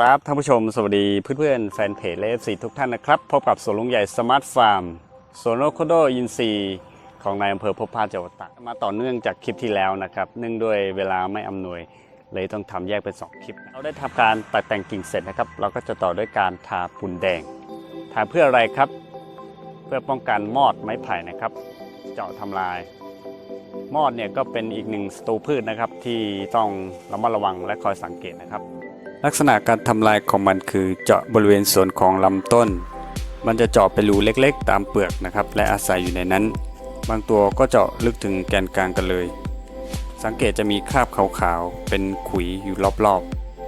ครับท่านผู้ชมสวัสดีเพื่อนๆแฟนเพจและ FC ทุกท่านนะครับ พบกับสวนลุงใหญ่สมาร์ทฟาร์มสวนโอโคโดอินซีของนายอำเภอพบพาจังหวัดตากมาต่อเนื่องจากคลิปที่แล้วนะครับ เนื่องด้วยเวลาไม่อำนวย เลยต้องทำแยกเป็นสองคลิป เราได้ทำการตัดแต่งกิ่งเสร็จนะครับ เราก็จะต่อด้วยการทาปูนแดง ทาเพื่ออะไรครับ เพื่อป้องกันมอดไม้ไผ่นะครับ เจาะทำลาย มอดเนี่ยก็เป็นอีกหนึ่งศัตรูพืชนะครับที่ต้องระมัดระวังและคอยสังเกตนะครับ ลักษณะการทำลายของมันคือเจาะบริเวณส่วนของลำต้น มันจะเจาะเป็นรูเล็กๆ ตามเปลือกนะครับและอาศัยอยู่ในนั้น บางตัวก็เจาะลึกถึงแกนกลางกันเลย สังเกตจะมีคราบขาวๆ เป็นขุยอยู่รอบ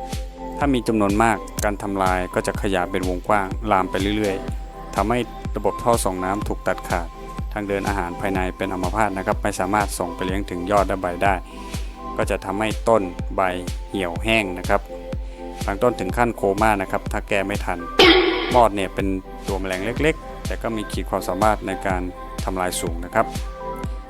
ๆ ถ้ามีจำนวนมากการทำลายก็จะขยายเป็นวงกว้างลามไปเรื่อยๆทำให้ระบบท่อส่งน้ำถูกตัดขาด ทางเดินอาหารภายในเป็นอัมพาตนะครับไม่สามารถส่งไปเลี้ยงถึงยอดและใบได้ ก็จะทำให้ต้นใบเหี่ยวแห้งนะครับ บางต้นถึงขั้นโคม่านะครับ ถ้าแก้ไม่ทัน มอดเนี่ยเป็นตัวแมลงเล็กๆ แต่ก็มีขีดความสามารถในการทำลายสูงนะครับ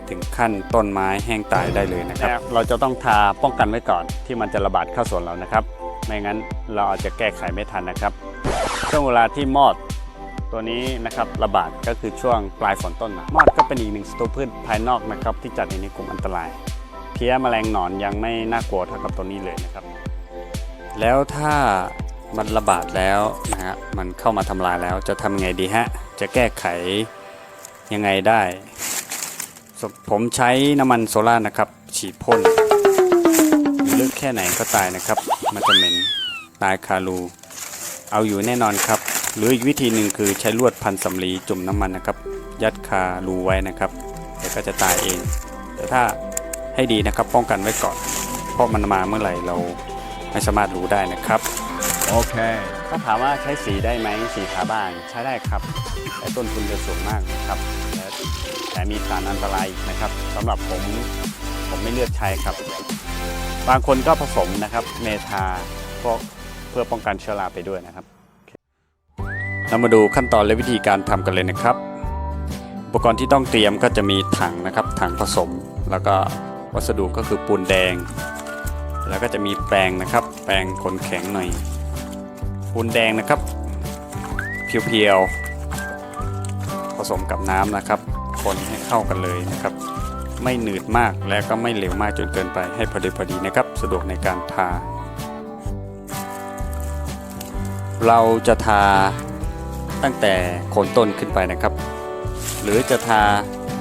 ถึงขั้นต้นไม้แห้งตายได้เลยนะครับ เราจะต้องทาป้องกันไว้ก่อนที่มันจะระบาดเข้าสวนเรานะครับ ไม่งั้นเราอาจจะแก้ไขไม่ทันนะครับ ช่วงเวลาที่มอดตัวนี้นะครับระบาดก็คือช่วงปลายฝนต้นหนาวมอดก็เป็นอีกหนึ่งศัตรูพืชภายนอกนะครับที่จัดอยู่ในกลุ่มอันตราย เพี้ยแมลงหนอนยังไม่น่ากลัวเท่ากับตัวนี้เลยนะครับ แล้วถ้ามันระบาดแล้วนะฮะมันเข้ามาทำลายแล้วจะทำไงดีฮะ จะแก้ไขยังไงได้ ผมใช้น้ำมันโซล่านะครับ ฉีดพ่นอยู่ลึกแค่ไหนก็ตายนะครับ มันจะเหม็นตายคารู เอาอยู่แน่นอนครับ หรืออีกวิธีหนึ่งคือใช้ลวดพันสำลีจุ่มน้ำมันนะครับ ยัดคารูไว้นะครับเดี๋ยวก็จะตายเอง แต่ถ้าให้ดีนะครับป้องกันไว้ก่อน เพราะมันมาเมื่อไหร่เรา ไม่สามารถรู้ได้นะครับ Okay. ถ้าถามว่าใช้สีได้ไหมสีทาบ้านใช้ได้ครับแต่ต้นทุนจะสูงมากนะครับและแต่มีสารอันตรายอีกนะครับสำหรับผมผมไม่เลือกใช้ครับ บางคนก็ผสมนะครับเมทาพวกเพื่อป้องกันเชื้อราไปด้วยนะครับเรามาดูขั้นตอนและวิธีการทำกันเลยนะครับ อุปกรณ์ที่ต้องเตรียมก็จะมีถังนะครับถังผสม แล้วก็วัสดุก็คือปูนแดง แล้วก็จะมีแปรงนะครับ แปรงขนแข็งหน่อยปูนแดงนะครับ เพียวๆ ผสมกับน้ำนะครับ คนให้เข้ากันเลยนะครับ ไม่หนืดมากและก็ไม่เหลวมากจนเกินไปให้พอดีพอดีนะครับ สะดวกในการทา เราจะทาตั้งแต่โคนต้นขึ้นไปนะครับ หรือจะทา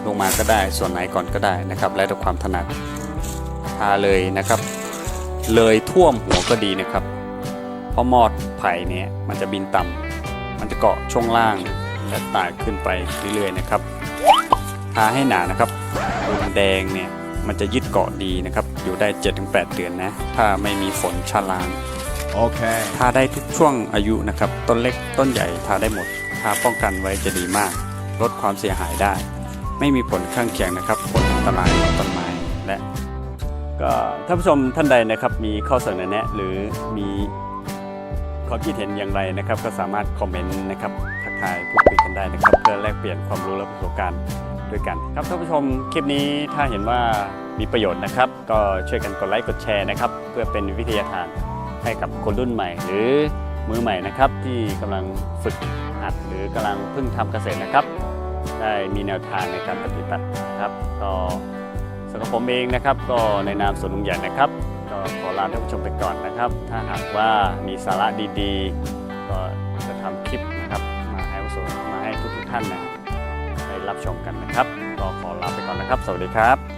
ลงมาก็ได้ส่วนไหนก่อนก็ได้นะครับ แล้วแต่ความถนัดทาเลยนะครับ เลยท่วมหัวก็ดีนะครับ เพราะมอดไผ่เนี่ยมันจะบินต่ำมันจะเกาะช่วงล่างและไต่ขึ้นไปเรื่อยๆนะครับ ทาให้หนานะครับปูนแดงเนี่ยมันจะยึดเกาะดีนะครับ อยู่ได้ 7-8 เดือนนะ ถ้าไม่มีฝนชะล้าง Okay. ทาได้ทุกช่วงอายุนะครับ ต้นเล็กต้นใหญ่ทาได้หมด ทาป้องกันไว้จะดีมาก ลดความเสียหายได้ ไม่มีผลข้างเคียงนะครับ ผลอันตรายต่อต้นไม้และ ก็ท่านผู้ชมท่านใดนะครับมีข้อเสนอแนะ หรือมีความคิดเห็นอย่างไรนะครับ ก็สามารถคอมเมนต์นะครับทักทายพูดคุยกันได้นะครับ เพื่อแลกเปลี่ยนความรู้และประสบการณ์ด้วยกัน ครับท่านผู้ชมคลิปนี้ถ้าเห็นว่ามีประโยชน์นะครับ ก็ช่วยกันกดไลค์กดแชร์นะครับ เพื่อเป็นวิทยาทานให้กับคนรุ่นใหม่ หรือมือใหม่นะครับที่กำลังฝึกหัดหรือกำลังเพิ่งทำเกษตรนะครับ ได้มีแนวทางในการปฏิบัตินะครับก็ สำหรับผมเองนะครับ ก็ในนามสวนลุงใหญ่นะครับ ก็ขอลาท่านผู้ชมไปก่อนนะครับ ถ้าหากว่ามีสาระดีๆ ก็จะทำคลิปนะครับ มาให้ผู้ชมมาให้ทุกๆท่านนะได้รับชมกันนะครับ ก็ขอลาไปก่อนนะครับ สวัสดีครับ